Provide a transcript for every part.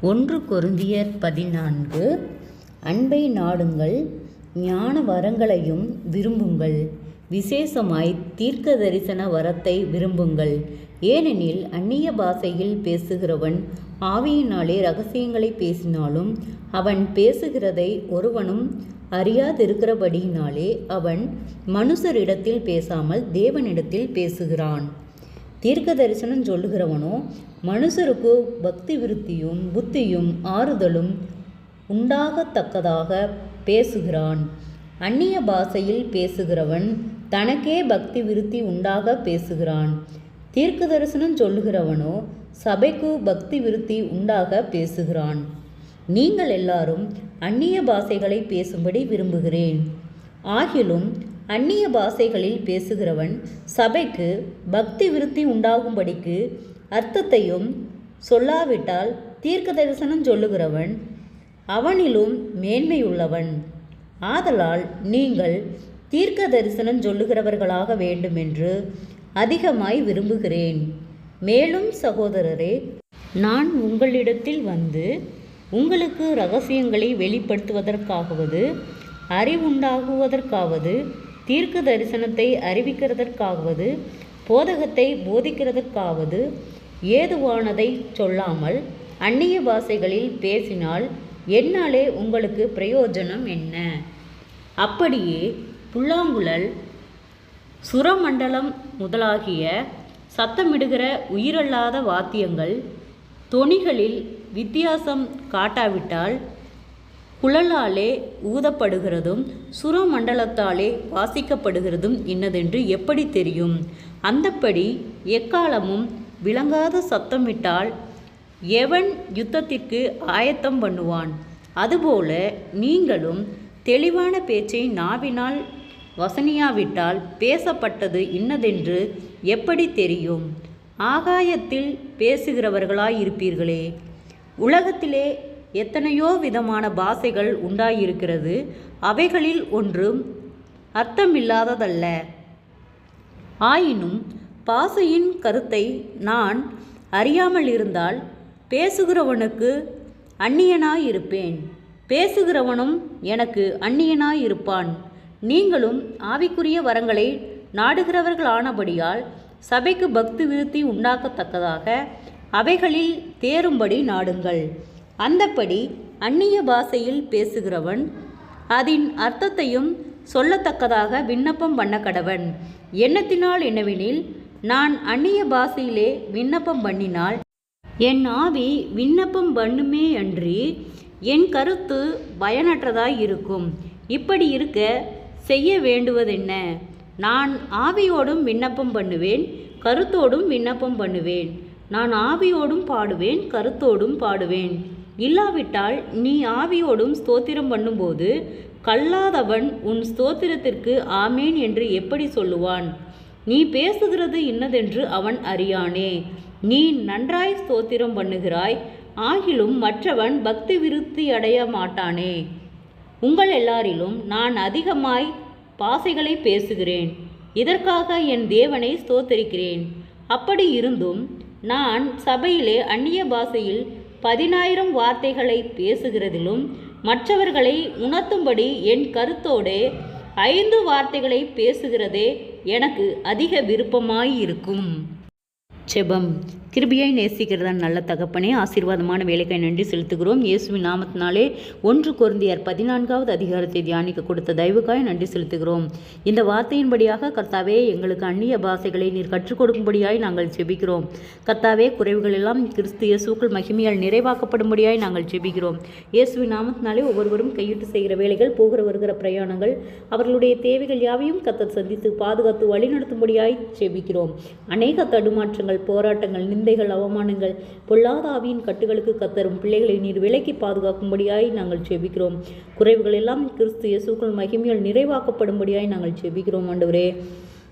ஒன்று கொரிந்தியர் பதினான்கு அன்பை நாடுங்கள் ஞான வரங்களையும் விரும்புங்கள் விசேஷமாய் தீர்க்க தரிசன வரத்தை விரும்புங்கள். ஏனெனில் அந்நிய பாஷையில் பேசுகிறவன் ஆவியினாலே ரகசியங்களை பேசினாலும் அவன் பேசுகிறதை ஒருவனும் அறியாதிருக்கிறபடியினாலே அவன் மனுஷரிடத்தில் பேசாமல் தேவனிடத்தில் பேசுகிறான். தீர்க்க தரிசனம் சொல்லுகிறவனோ மனுஷருக்கு பக்தி விருத்தியும் புத்தியும் ஆறுதலும் உண்டாகத்தக்கதாக பேசுகிறான். அந்நிய பாஷையில் பேசுகிறவன் தனக்கே பக்தி விருத்தி உண்டாக பேசுகிறான். தீர்க்க தரிசனம் சொல்லுகிறவனோ சபைக்கு பக்தி விருத்தி உண்டாக பேசுகிறான். நீங்கள் எல்லாரும் அந்நிய பாஷைகளை பேசும்படி விரும்புகிறேன். ஆகிலும் அந்நிய பாஷைகளில் பேசுகிறவன் சபைக்கு பக்தி விருத்தி உண்டாகும்படிக்கு அர்த்தத்தையும் சொல்லாவிட்டால் தீர்க்க தரிசனம் சொல்லுகிறவன் அவனிலும் மேன்மையுள்ளவன். ஆதலால் நீங்கள் தீர்க்க தரிசனம் சொல்லுகிறவர்களாக வேண்டுமென்று அதிகமாய் விரும்புகிறேன். மேலும் சகோதரரே நான் உங்களிடத்தில் வந்து உங்களுக்கு ரகசியங்களை வெளிப்படுத்துவதற்காகவது அறிவுண்டாகுவதற்காவது தீர்க்க தரிசனத்தை அறிவிக்கிறதற்காவது போதகத்தை போதிக்கிறதற்காவது ஏதுவானதை சொல்லாமல் அந்நிய பாஷைகளில் பேசினால் என்னாலே உங்களுக்கு பிரயோஜனம் என்ன? அப்படியே புல்லாங்குழல் சுரமண்டலம் முதலாகிய சத்தமிடுகிற உயிரல்லாத வாத்தியங்கள் தொனிகளில் வித்தியாசம் காட்டாவிட்டால் குழலாலே ஊதப்படுகிறதும் சுரமண்டலத்தாலே வாசிக்கப்படுகிறதும் இன்னதென்று எப்படி தெரியும்? அந்தப்படி எக்காலமும் விளங்காத சத்தமிட்டால் எவன் யுத்தத்திற்கு ஆயத்தம் பண்ணுவான்? அதுபோல நீங்களும் தெளிவான பேச்சை நாவினால் வசனியாவிட்டால் பேசப்பட்டது இன்னதென்று எப்படி தெரியும்? ஆகாயத்தில் பேசுகிறவர்களாயிருப்பீர்களே. உலகத்திலே எத்தனையோ விதமான பாஷைகள் உண்டாயிருக்கிறது. அவைகளில் ஒன்றும் அர்த்தமில்லாததல்ல. ஆயினும் பாசையின் கருத்தை நான் அறியாமல் இருந்தால் பேசுகிறவனுக்கு அந்நியனாயிருப்பேன். பேசுகிறவனும் எனக்கு அந்நியனாயிருப்பான். நீங்களும் ஆவிக்குரிய வரங்களை நாடுகிறவர்களானபடியால் சபைக்கு பக்தி விருத்தி உண்டாக்கத்தக்கதாக அவைகளில் தேரும்படி நாடுங்கள். அந்தப்படி அந்நிய பாஷையில் பேசுகிறவன் அதன் அர்த்தத்தையும் சொல்லத்தக்கதாக விண்ணப்பம் பண்ண கடவன். எண்ணத்தினால் என்னவெனில் நான் அந்நிய பாஷையிலே விண்ணப்பம் பண்ணினால் என் ஆவி விண்ணப்பம் பண்ணுமே அன்றி என் கருத்து பயனற்றதாய் இருக்கும். இப்படி இருக்க செய்ய வேண்டுவதென்ன? நான் ஆவியோடும் விண்ணப்பம் பண்ணுவேன் கருத்தோடும் விண்ணப்பம் பண்ணுவேன். நான் ஆவியோடும் பாடுவேன் கருத்தோடும் பாடுவேன். இல்லாவிட்டால் நீ ஆவியோடும் ஸ்தோத்திரம் பண்ணும்போது கல்லாதவன் உன் ஸ்தோத்திரத்திற்கு ஆமேன் என்று எப்படி சொல்லுவான்? நீ பேசுகிறது இன்னதென்று அவன் அறியானே. நீ நன்றாய் ஸ்தோத்திரம் பண்ணுகிறாய் ஆகிலும் மற்றவன் பக்தி விருத்தி அடைய மாட்டானே. உங்கள் எல்லாரிலும் நான் அதிகமாய் பாசைகளை பேசுகிறேன். இதற்காக என் தேவனை ஸ்தோத்தரிக்கிறேன். அப்படி இருந்தும் நான் சபையிலே அந்நிய பாஷையில் பதினாயிரம் வார்த்தைகளை பேசுகிறதிலும் மற்றவர்களை உணர்த்தும்படி என் கருத்தோடு ஐந்து வார்த்தைகளை பேசுகிறதே எனக்கு அதிக விருப்பமாயிருக்கும். செபம். கிருபியாய் நேசிக்கிறதன் நல்ல தகப்பனே ஆசீர்வாதமான வேலைக்காய் நன்றி செலுத்துகிறோம். இயேசுவின் நாமத்தினாலே ஒன்று குருந்தியார் பதினான்காவது அதிகாரத்தை தியானிக்க கொடுத்த தயவுக்காய் நன்றி செலுத்துகிறோம். இந்த வார்த்தையின்படியாக கர்த்தாவே எங்களுக்கு அந்நிய பாஷைகளை நீர் கற்றுக் கொடுக்கும்படியாய் நாங்கள் செபிக்கிறோம் கர்த்தாவே குறைவுகள் எல்லாம் கிறிஸ்து இயேசுக்கள் மகிமையால் நிறைவாக்கப்படும்படியாய் நாங்கள் செபிக்கிறோம் இயேசுவின் நாமத்தினாலே ஒவ்வொருவரும் கையிட்டு செய்கிற வேலைகள் போகிற வருகிற பிரயாணங்கள் அவர்களுடைய தேவைகள் யாவையும் கத்தர் சந்தித்து பாதுகாத்து வழிநடத்தும்படியாய் செபிக்கிறோம் அநேக தடுமாற்றங்கள் போராட்டங்கள் நிந்தைகள் அவமானங்கள் பொல்லாத ஆவியின் கட்டுகளுக்கு கத்தரும் பிள்ளைகளை நீர் விலக்கி பாதுகாக்கும்படியாய் நாங்கள் செபிக்கிறோம் குறைவுகள் எல்லாம் கிறிஸ்து இயேசுக்கள் மகிமையால் நிறைவாக்கப்படும்படியாய் நாங்கள் செபிக்கிறோம் ஆண்டவரே.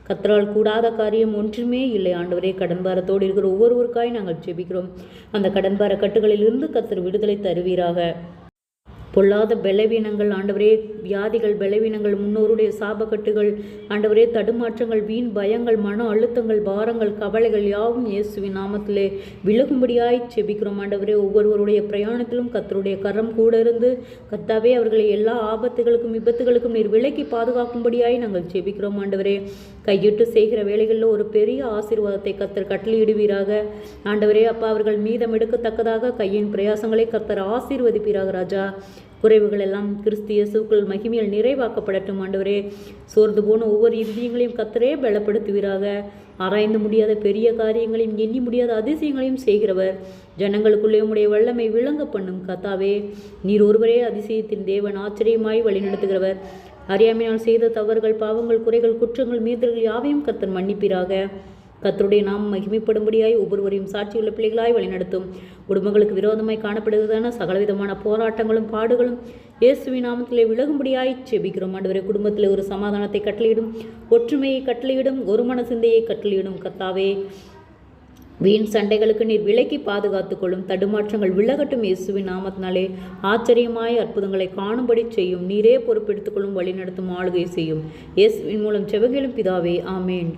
கத்தரால் கூடாத காரியம் ஒன்றுமே இல்லை ஆண்டவரே. கடன்பாரத்தோடு இருக்கிற ஒவ்வொருவருக்காய் நாங்கள் செபிக்கிறோம் அந்த கடன்பார கட்டுகளிலிருந்து கத்தர் விடுதலை தருவீராக. பொல்லாத பலவீனங்கள் ஆண்டவரே வியாதிகள் பலவீனங்கள் முன்னோருடைய சாபக்கட்டுகள் ஆண்டவரே தடுமாற்றங்கள் வீண் பயங்கள் மன அழுத்தங்கள் பாரங்கள் கவலைகள் யாவும் இயேசுவின் நாமத்திலே விலகும்படியாய் செபிக்கிறோம் ஆண்டவரே. ஒவ்வொருவருடைய பிரயாணத்திலும் கத்தருடைய கரம் கூட இருந்து கத்தாவே அவர்களை எல்லா ஆபத்துகளுக்கும் விபத்துகளுக்கும் நீர் விலக்கி பாதுகாக்கும்படியாய் நாங்கள் செபிக்கிறோம் ஆண்டவரே. கையிட்டு செய்கிற வேலைகளில் ஒரு பெரிய ஆசீர்வாதத்தை கத்தர் கட்டளையிடுவீராக. ஆண்டவரே அப்பா அவர்கள் மீதம் எடுக்கத்தக்கதாக கையின் பிரயாசங்களை கத்தர் ஆசீர்வதிப்பீராக ராஜா. குறைவுகள் எல்லாம் கிறிஸ்திய சூக்கள் மகிமையில் நிறைவாக்கப்படட்டும் ஆண்டவரே. சோர்ந்து போன ஒவ்வொரு இதயங்களையும் கத்தரே பலப்படுத்துவீராக. ஆராய்ந்து முடியாத பெரிய காரியங்களையும் எண்ணி முடியாத அதிசயங்களையும் செய்கிறவர். ஜனங்களுக்குள்ளே உடைய வல்லமை விளங்க பண்ணும் கத்தாவே நீர் ஒருவரே அதிசயத்தின் தேவன் ஆச்சரியமாய் வழிநடத்துகிறவர் அறியாமையால் செய்த தவறுகள் பாவங்கள் குறைகள் குற்றங்கள் மீதல்கள் யாவையும் கத்தர் மன்னிப்பீராக. கத்தருடைய நாம் மகிமைப்படும்படியாய் ஒவ்வொருவரையும் சாட்சியுள்ள பிள்ளைகளாய் வழிநடத்தும். குடும்பங்களுக்கு விரோதமாய் காணப்படுவதான சகலவிதமான போராட்டங்களும் பாடுகளும் இயேசுவி நாமத்திலே விலகும்படியாய் செபிக்கிறோம் ஆண்டவரே குடும்பத்தில் ஒரு சமாதானத்தை கட்டளையிடும் ஒற்றுமையை கட்டளையிடும் ஒரு மன சிந்தையை கட்டளையிடும் கத்தாவே வீண் சண்டைகளுக்கு நீர் விலக்கி பாதுகாத்து கொள்ளும் தடுமாற்றங்கள் விலகட்டும் இயேசுவின் நாமத்தினாலே. ஆச்சரியமாய் அற்புதங்களை காணும்படி செய்யும் நீரே பொறுப்பெடுத்துக்கொள்ளும் வழிநடத்தும் ஆளுகை செய்யும். இயேசுவின் மூலம் செவகிலும் பிதாவே ஆமேன்.